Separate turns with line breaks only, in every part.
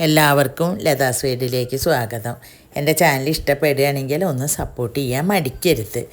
എല്ലാവർക്കും ലതാ സ്വീഡിലേക്ക് സ്വാഗതം. എന്റെ ചാനൽ ഇഷ്ടപ്പെടുകയാണെങ്കിൽ ഒന്ന് സപ്പോർട്ട് ചെയ്യാൻ മടിക്കരുത്.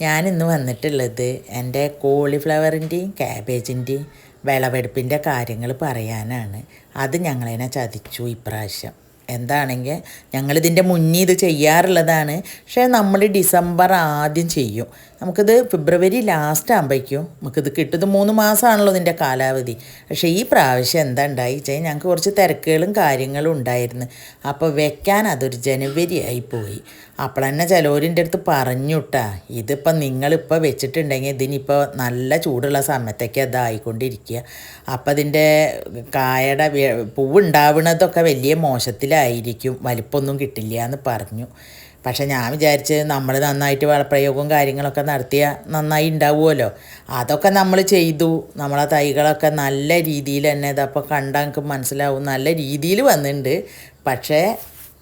ഞാനിന്ന് വന്നിട്ടുള്ളത് എന്റെ കോളിഫ്ലവറിന്റെയും ക്യാബേജിന്റെയും വിളവെടുപ്പിന്റെ കാര്യങ്ങൾ പറയാനാണ്. അത് ഞങ്ങളതിനെ ചതിച്ചു ഇപ്രാവശ്യം. എന്താണെങ്കിൽ ഞങ്ങളിതിന്റെ മുന്നേ ഇത് ചെയ്യാറുള്ളതാണ്. പക്ഷേ നമ്മൾ ഡിസംബർ ആദ്യം ചെയ്യും. നമുക്കിത് ഫെബ്രുവരി ലാസ്റ്റ് ആകുമ്പോഴേക്കും നമുക്കിത് കിട്ടുന്നത് മൂന്ന് മാസമാണല്ലോ ഇതിന്റെ കാലാവധി. പക്ഷേ ഈ പ്രാവശ്യം എന്താ ഉണ്ടായി വെച്ചാൽ ഞങ്ങൾക്ക് കുറച്ച് തിരക്കുകളും കാര്യങ്ങളും ഉണ്ടായിരുന്നു. അപ്പോൾ വെക്കാൻ അതൊരു ജനുവരി ആയി പോയി. അപ്പോൾ ചിലവരിന്റെ അടുത്ത് പറഞ്ഞുട്ടാ ഇതിപ്പോൾ നിങ്ങളിപ്പോൾ വെച്ചിട്ടുണ്ടെങ്കിൽ ഇതിനിപ്പോൾ നല്ല ചൂടുള്ള സമയത്തൊക്കെ അതായിക്കൊണ്ടിരിക്കുക അപ്പോൾ അതിന്റെ കായയുടെ ഉണ്ടാവുന്നതൊക്കെ വലിയ മോശത്തിലായിരിക്കും. വലിപ്പമൊന്നും കിട്ടില്ല എന്ന് പറഞ്ഞു. പക്ഷെ ഞാൻ വിചാരിച്ച് നമ്മൾ നന്നായിട്ട് വളപ്രയോഗവും കാര്യങ്ങളൊക്കെ നടത്തിയ നന്നായി ഉണ്ടാവുമല്ലോ. അതൊക്കെ നമ്മൾ ചെയ്തു. നമ്മളെ തൈകളൊക്കെ നല്ല രീതിയിൽ തന്നെ ഇതപ്പോൾ കണ്ടാൽ നമുക്ക് മനസ്സിലാവും. നല്ല രീതിയിൽ വന്നിട്ടുണ്ട്. പക്ഷേ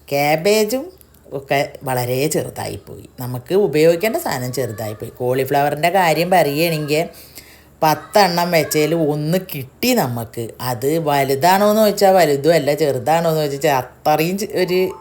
ക്യാബേജും ഒക്കെ വളരെ ചെറുതായിപ്പോയി. നമുക്ക് ഉപയോഗിക്കേണ്ട സാധനം ചെറുതായിപ്പോയി. കോളിഫ്ലവറിന്റെ കാര്യം പറയുകയാണെങ്കിൽ പത്തെണ്ണം വെച്ചതിൽ ഒന്ന് കിട്ടി നമുക്ക്. അത് വലുതാണോ എന്ന് ചോദിച്ചാൽ വലുതും അല്ല ചെറുതാണോ എന്ന് ചോദിച്ചാൽ അത്രയും ഒരു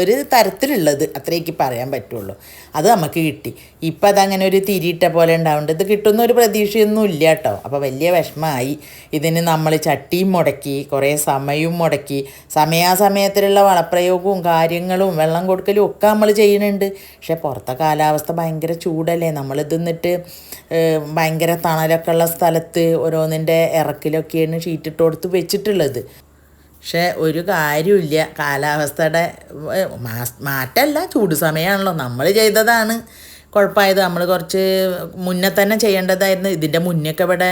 ഒരു തരത്തിലുള്ളത് അത്രയ്ക്ക് പറയാൻ പറ്റുള്ളൂ. അത് നമുക്ക് കിട്ടി. ഇപ്പം അതങ്ങനെ ഒരു തിരിയിട്ട പോലെ ഉണ്ടാവുന്നുണ്ട് ഇത് കിട്ടുന്ന ഒരു പ്രതീക്ഷയൊന്നും ഇല്ല കേട്ടോ. അപ്പോൾ വലിയ വിഷമമായി ഇതിന് നമ്മൾ ചട്ടിയും മുടക്കി കുറേ സമയവും മുടക്കി സമയാസമയത്തിലുള്ള വളപ്രയോഗവും കാര്യങ്ങളും വെള്ളം കൊടുക്കലും ഒക്കെ നമ്മൾ ചെയ്യുന്നുണ്ട്. പക്ഷേ പുറത്തെ കാലാവസ്ഥ ഭയങ്കര ചൂടല്ലേ? നമ്മൾ തിന്നിട്ട് ഭയങ്കര തണലൊക്കെ ഉള്ള സ്ഥലത്ത് ഓരോന്നിന്റെ ഇറക്കിലൊക്കെയാണ് ഷീറ്റിട്ട് കൊടുത്ത് വെച്ചിട്ടുള്ളത്. പക്ഷേ ഒരു കാര്യമില്ല കാലാവസ്ഥയുടെ മാറ്റമല്ല. ചൂട് സമയമാണല്ലോ നമ്മൾ ചെയ്തതാണ്. കുഴപ്പമായത്. നമ്മൾ കുറച്ച് മുന്നേ തന്നെ ചെയ്യേണ്ടതായിരുന്നു. ഇതിന്റെ മുന്നൊക്കെ ഇവിടെ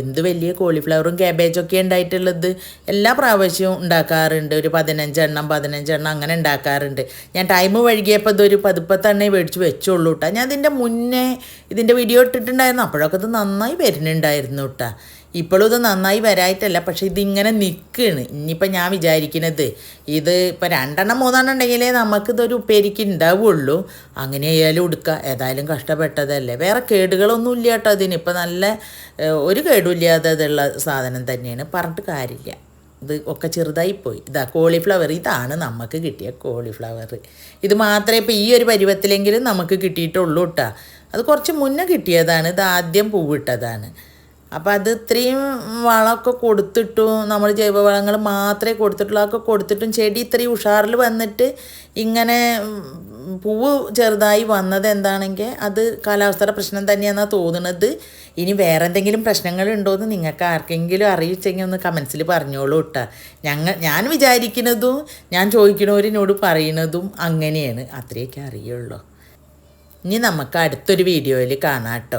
എന്ത് വലിയ കോളിഫ്ലവറും ഒക്കെ ഉണ്ടായിട്ടുള്ളത് എല്ലാ പ്രാവശ്യവും ഉണ്ടാക്കാറുണ്ട്. ഒരു പതിനഞ്ചെണ്ണം പതിനഞ്ചെണ്ണം അങ്ങനെ ഉണ്ടാക്കാറുണ്ട്. ഞാൻ ടൈം വഴുകിയപ്പോൾ ഇതൊരു പതിപ്പത്തെണ്ണേ മേടിച്ച് വെച്ചോളൂ കേട്ടോ ഞാൻ ഇതിന്റെ മുന്നേ ഇതിന്റെ വീഡിയോ ഇട്ടിട്ടുണ്ടായിരുന്നു. അപ്പോഴൊക്കെ ഇത് നന്നായി വരുന്നുണ്ടായിരുന്നു കേട്ടോ ഇപ്പോഴും ഇത് നന്നായി വരായിട്ടല്ല പക്ഷെ ഇതിങ്ങനെ നിൽക്കുകയാണ് ഇനിയിപ്പോൾ ഞാൻ വിചാരിക്കുന്നത് ഇത് ഇപ്പോൾ രണ്ടെണ്ണം മൂന്നെണ്ണം ഉണ്ടെങ്കിലേ നമുക്കിതൊരു ഉപ്പേരിക്ക് ഉണ്ടാവുള്ളൂ. അങ്ങനെ ആയാലും എടുക്കുക ഏതായാലും കഷ്ടപ്പെട്ടതല്ലേ. വേറെ കേടുകളൊന്നും ഇല്ല കേട്ടോ അതിന് ഇപ്പോൾ നല്ല ഒരു കേടുമില്ലാത്തതുള്ള സാധനം തന്നെയാണ്. പറഞ്ഞിട്ട് കാര്യമില്ല. ഇത് ഒക്കെ ചെറുതായി പോയി. ഇതാ കോളിഫ്ലവർ. ഇതാണ് നമുക്ക് കിട്ടിയ കോളിഫ്ലവർ. ഇത് മാത്രമേ ഇപ്പോൾ ഈ ഒരു പരുവത്തിലെങ്കിലും നമുക്ക് കിട്ടിയിട്ടുള്ളൂ കേട്ടോ. അത് കുറച്ച് മുന്നേ കിട്ടിയതാണ്. ഇത് ആദ്യം പൂവിട്ടതാണ്. അപ്പോൾ അത് ഇത്രയും വളമൊക്കെ കൊടുത്തിട്ടും നമ്മൾ ജൈവവളങ്ങൾ മാത്രമേ കൊടുത്തിട്ടുള്ളൂ. അതൊക്കെ കൊടുത്തിട്ടും ചെടി ഇത്രയും ഉഷാറിൽ വന്നിട്ട് ഇങ്ങനെ പൂവ് ചെറുതായി വന്നത് എന്താണെങ്കിൽ അത് കാലാവസ്ഥയുടെ പ്രശ്നം തന്നെയാണെന്നാണ് തോന്നുന്നത് ഇനി വേറെ എന്തെങ്കിലും പ്രശ്നങ്ങളുണ്ടോ എന്ന് നിങ്ങൾക്ക് ആർക്കെങ്കിലും അറിയിച്ചെങ്കിൽ ഒന്ന് കമൻസിൽ പറഞ്ഞോളൂ കേട്ടോ ഞങ്ങൾ ഞാൻ വിചാരിക്കുന്നതും ഞാൻ ചോദിക്കുന്നവരിനോട് പറയുന്നതും അങ്ങനെയാണ്. അത്രയൊക്കെ അറിയുള്ളൂ. ഇനി നമുക്ക് അടുത്തൊരു വീഡിയോയിൽ കാണാം കേട്ടോ